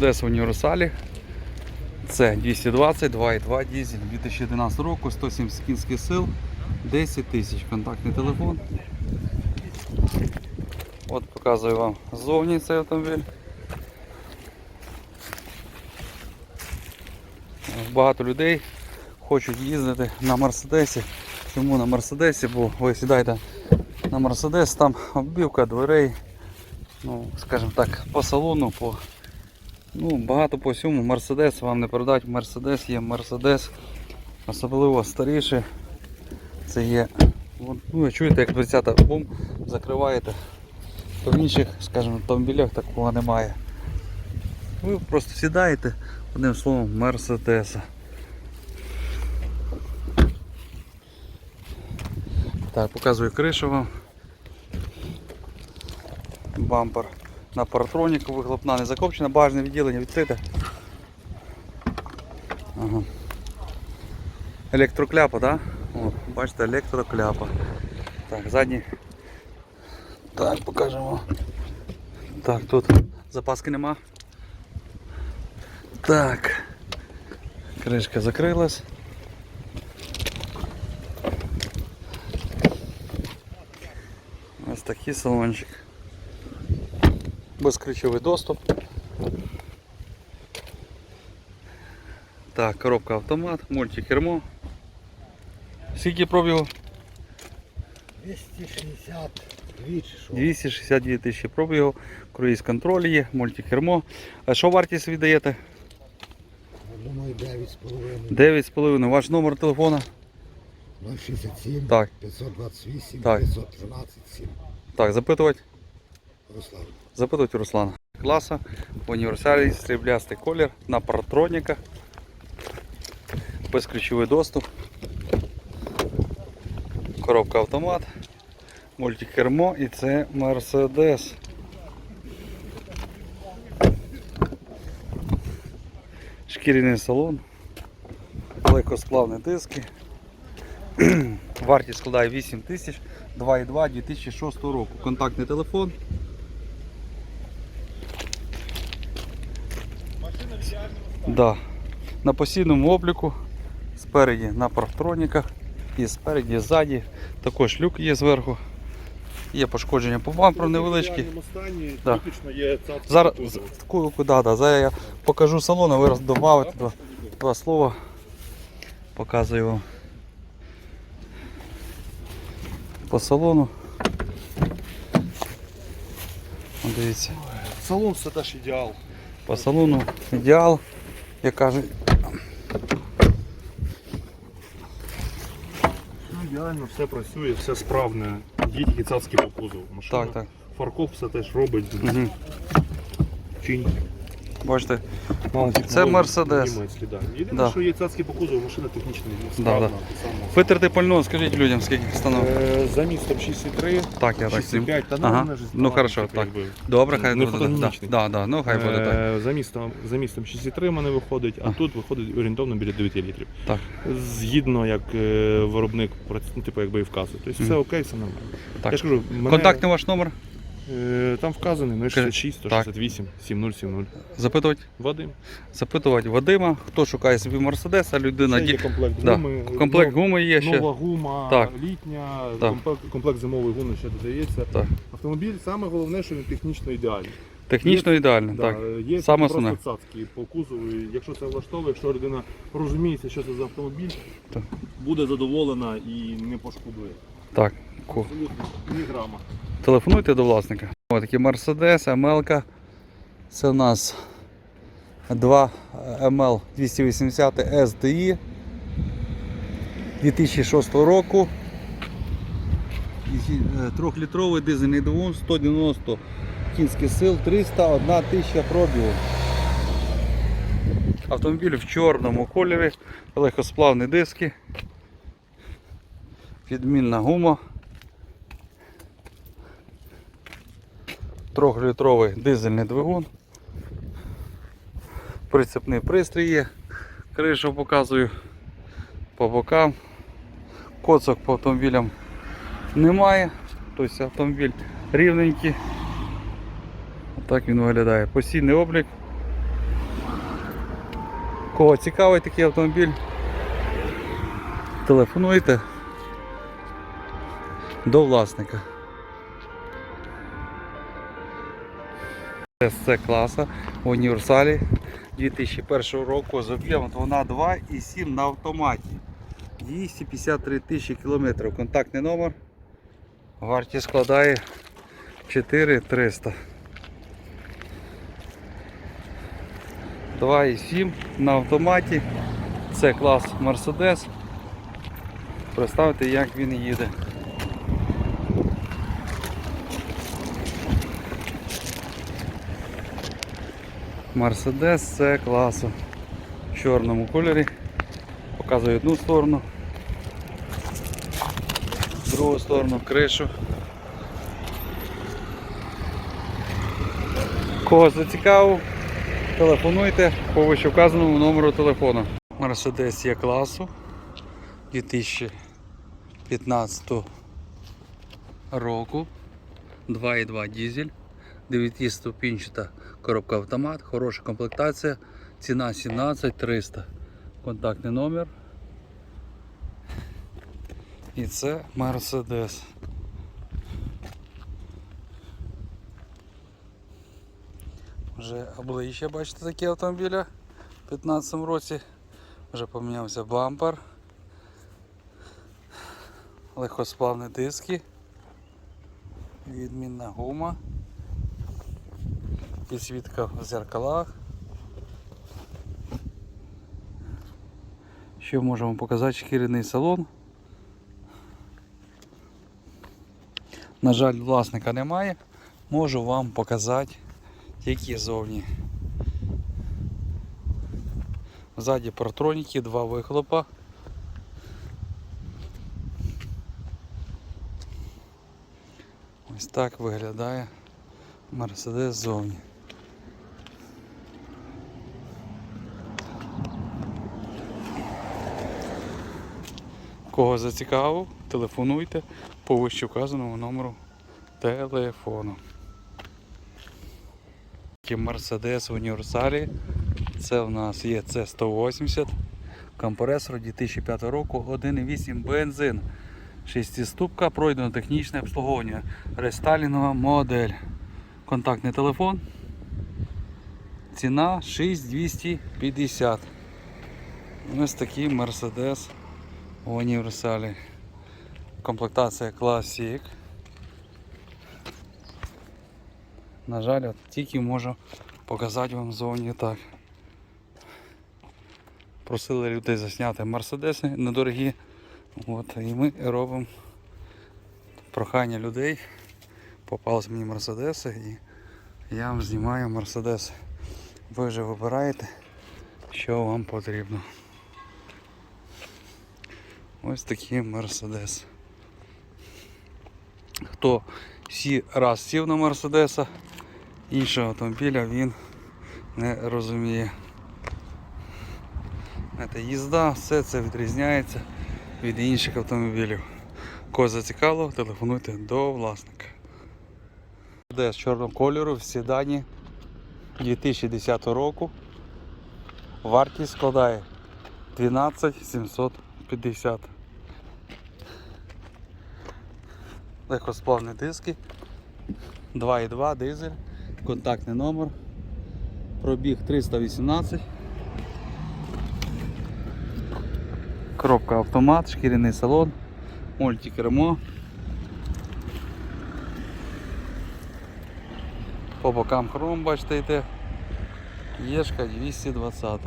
Одеса універсалі. Це 220, 2,2 дізель 2011 року, 170 кінських сил, 10 тисяч. Контактний телефон. От показую вам ззовні цей автомобіль. Багато людей хочуть їздити на Мерседесі. Чому на Мерседесі? Бо ви сідаєте на Мерседес, там оббівка дверей, ну, скажімо так, по салону, по Ну, багато по всьому. Мерседес вам не передать. Мерседес є Мерседес. Особливо старіший. Це є. Ну, ви чуєте, як 20 бум закриваєте. То в інших, скажімо, автомобілях такого немає. Ви просто сідаєте, одним словом, Мерседеса. Так, показую кришу вам. Бампер на паратроніку, вихлопна не закопчена, багажне відділення відкрите. Ага. Електрокляпа, так? Да? О, бачите, електрокляпа. Так, задній. Так, покажемо. Так, тут запаски нема. Так. Кришка закрилась. Ось такий салончик Безключовий доступ. Так, коробка автомат, мультикермо. Скільки пробігу? 262 чи що? 262 тисячі пробігу, круїз контроль є, мультикермо. А що вартість віддаєте? Я Думаю, 9,5. 9,5. Ваш номер телефона? 067 Так. 528 Так. 513 7. Так, запитувати? Руслан. Запитувати Руслана. Класа, універсальний сріблястий колір на паратроніках. Безключовий доступ. Коробка автомат, мультикермо і це Мерседес. Шкіряний салон, легкосплавні диски. Вартість складає 8 тисяч 2,2 2006 року. Контактний телефон. Да. На постійному обліку, спереді на парктроніках і спереді, і ззаді. Також люк є зверху. Є пошкодження по бамперу невеличкі. Да. Зараз да, да, зараз я покажу салон, а ви роз- добавите два, два слова. Показую вам по салону. Дивіться. Салон це теж ідеал. По салону ідеал, як кажуть. Ну, ідеально, все працює, все справне. Є тільки цацки по кузову. Машина. Так, так. Фарков все теж робить. Угу. Чинь. Бачите, Це Мерседес. Єдине, Да. що є цацки по кузову, машина технічно Да, да. витерти пального, скажіть людям, скільки становить. Е, За містом 6,3, Так, я так 6,5, та ну, Ага. ж Ну хорошо, якби, так. Добре, хай Не буде. Да, да, да, ну хай буде так. Е, За містом, за містом 6,3 в мене виходить, а А. тут виходить орієнтовно біля 9 літрів. Так. Згідно як е, виробник ну, типу, якби і вказує. Тобто все окей, все нормально. Так. Я ж кажу, мене, Контактний ваш номер? Е, там вказаний 066 168 7070. Запитувати? Вадим. Запитувати Вадима, хто шукає собі Мерседеса, людина. Це є комплект Да. гуми. Комплект ну, гуми є ще. Нова гума, Так. літня, Так. комплект, комплект зимової гуми ще додається. Так. Автомобіль саме головне, що він технічно ідеальний. Технічно ідеально. Да, так. Є Саме просто цацки по кузову. і Якщо це влаштовує, якщо людина розуміється, що це за автомобіль, Так. буде задоволена і не пошкодує. Так. Грама. Телефонуйте до власника. Ось такий Мерседес, МЛ. Це у нас 2 ML 280 SDI 2006 року. Е, Трьохлітровий дизельний двигун 190 кінських сил, 301 тисяча пробігу. Автомобіль в чорному кольорі, легкосплавні диски, відмінна гума. Трьохлітровий дизельний двигун. Прицепний пристрій є. Кришу показую по бокам. Коцок по автомобілям немає. Тобто автомобіль рівненький. Отак він виглядає. Постійний облік. Кого цікавий такий автомобіль, телефонуйте до власника. СЦ класа в універсалі 2001 року з об'ємом вона 2,7 на автоматі. 253 тисячі кілометрів. Контактний номер. Вартість складає 4300. 2,7 на автоматі. Це клас Mercedes. Представте, як він їде. Мерседес С класу в чорному кольорі. Показую одну сторону, другу сторону кришу. Кого зацікавив, телефонуйте по вищевказаному номеру телефону. Мерседес Є класу 2015 року. 2,2 дизель. 9-ступінчата коробка автомат, хороша комплектація, ціна 17300. Контактний номер. І це Mercedes. Вже обличчя, бачите, такі автомобілі в 2015 році. Вже помінявся бампер. Легкосплавні диски. Відмінна гума. Підсвітка в зеркалах. Ще можемо показати шкіряний салон. На жаль, власника немає. Можу вам показати тільки зовні. Ззаді партроніки, два вихлопа. Ось так виглядає Мерседес ззовні. Кого зацікавив, телефонуйте по вище вказаному номеру телефону. Мерседес в універсалі. Це в нас є С180. Компресор 2005 року, 1,8 бензин. Шестиступка, пройдено технічне обслуговування. Рестайлінгова модель. Контактний телефон. Ціна 6250. Ось такий Mercedes в універсалі. Комплектація Classic. На жаль, от тільки можу показати вам зовні так. Просили людей засняти Мерседеси недорогі. От, і ми робимо прохання людей. Попались мені Мерседеси і я вам знімаю Мерседеси. Ви вже вибираєте, що вам потрібно. Ось такий Мерседес. Хто сі раз сів на Мерседеса, іншого автомобіля він не розуміє. Це їзда, все це відрізняється від інших автомобілів. Кого зацікавило, телефонуйте до власника. Де з чорного кольору в седані 2010 року. Вартість складає 12 750. Легкосплавні диски, 2,2 дизель, контактний номер, пробіг 318. Коробка автомат, шкіряний салон, мультикермо. По бокам хром, бачите, йде. Єшка 220.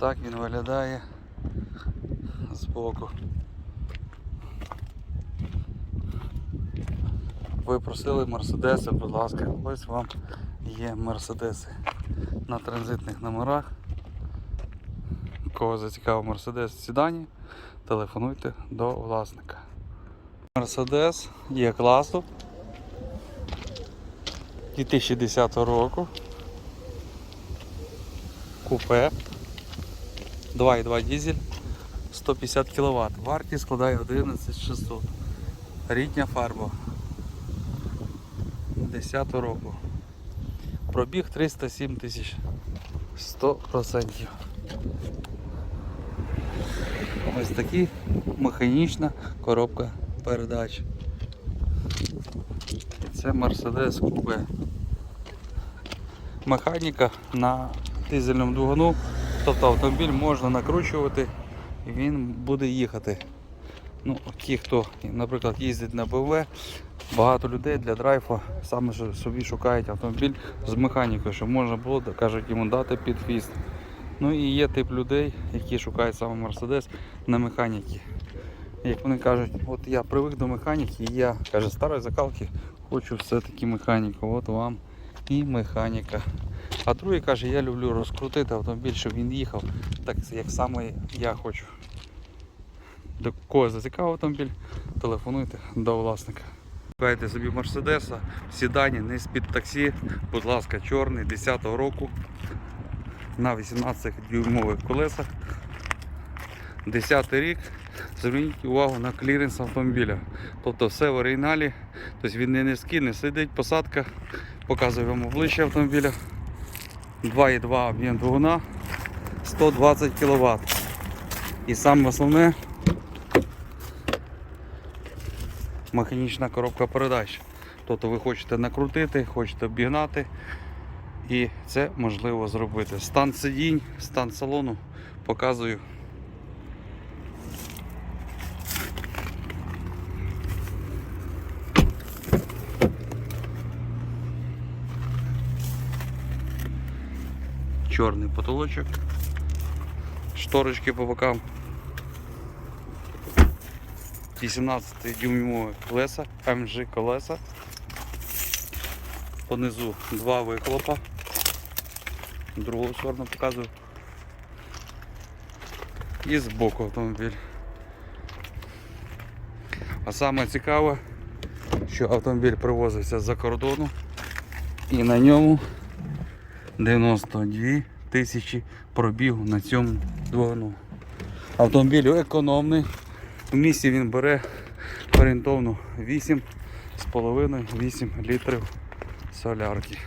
Так він виглядає збоку. Ви просили мерседеси, будь ласка, ось вам є мерседеси на транзитних номерах. Кого зацікавив Мерседес в седані, телефонуйте до власника. Мерседес є класу 2010 року. Купе 2,2 дизель 150 кВт. Вартість складає 11600. Рідня фарба 10 року. Пробіг 307 тисяч 100%. Ось такі механічна коробка передач. Це Mercedes Coupe. Механіка на дизельному двигуну, тобто автомобіль можна накручувати і він буде їхати. Ну, ті, хто, наприклад, їздить на БВ, багато людей для драйфу саме собі шукають автомобіль з механікою, щоб можна було, кажуть, йому дати під хвіст. Ну і є тип людей, які шукають саме Мерседес на механіки. Як вони кажуть, от я привик до механіки, і я каже, старої закалки хочу все-таки механіку. От вам і механіка. А другий каже, я люблю розкрутити автомобіль, щоб він їхав, так як саме я хочу. До кого зацікавив автомобіль, телефонуйте до власника. Шукайте собі Мерседеса, всі дані не з-під таксі, будь ласка, чорний 10-го року на 18 дюймових колесах. 10 рік. Зверніть увагу на кліренс автомобіля. Тобто все в оригіналі, тобто він не низький, не сидить, посадка, показує вам обличчя автомобіля. 2,2 об'єм двигуна, 120 кВт. І саме основне механічна коробка передач. Тобто ви хочете накрутити, хочете обігнати. І це можливо зробити. Стан сидінь, стан салону показую. Чорний потолочок, шторочки по бокам. 18 дюймові колеса, МЖ колеса. Понизу два вихлопа. Другу сторону показую. І збоку автомобіль. А саме цікаве, що автомобіль привозився з-за кордону і на ньому 92 тисячі пробігу на цьому двигуну. Автомобіль економний. В місті він бере орієнтовно 8,5-8 літрів солярки.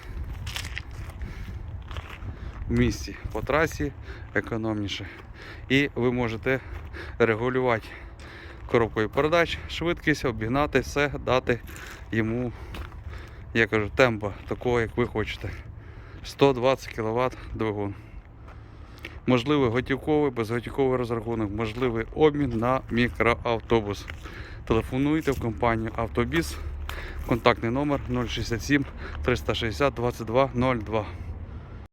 В місті по трасі економніше. І ви можете регулювати коробкою передач, швидкість, обігнати все, дати йому, я кажу, темпа такого, як ви хочете. 120 кВт двигун. Можливий готівковий, безготівковий розрахунок, можливий обмін на мікроавтобус. Телефонуйте в компанію Автобіс. Контактний номер 067 360 22 02.